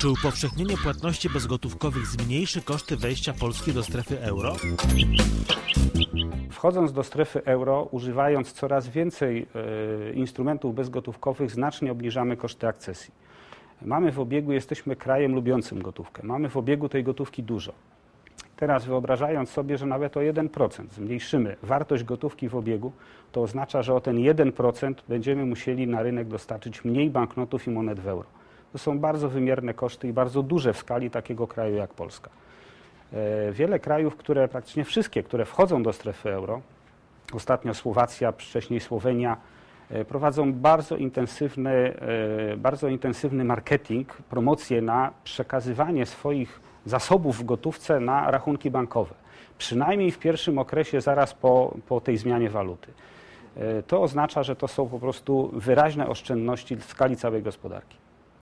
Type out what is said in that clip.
Czy upowszechnienie płatności bezgotówkowych zmniejszy koszty wejścia Polski do strefy euro? Wchodząc do strefy euro, używając coraz więcej e, instrumentów bezgotówkowych, znacznie obniżamy koszty akcesji. Mamy w obiegu, jesteśmy krajem lubiącym gotówkę. Mamy w obiegu tej gotówki dużo. Teraz wyobrażając sobie, że nawet o 1% zmniejszymy wartość gotówki w obiegu, to oznacza, że o ten 1% będziemy musieli na rynek dostarczyć mniej banknotów i monet w euro. To są bardzo wymierne koszty i bardzo duże w skali takiego kraju jak Polska. E, Wiele krajów, które praktycznie wszystkie, które wchodzą do strefy euro, ostatnio Słowacja, wcześniej Słowenia, e, prowadzą bardzo intensywny, e, bardzo intensywny marketing, promocję na przekazywanie swoich zasobów w gotówce na rachunki bankowe. Przynajmniej w pierwszym okresie zaraz po, po tej zmianie waluty. E, To oznacza, że to są po prostu wyraźne oszczędności w skali całej gospodarki.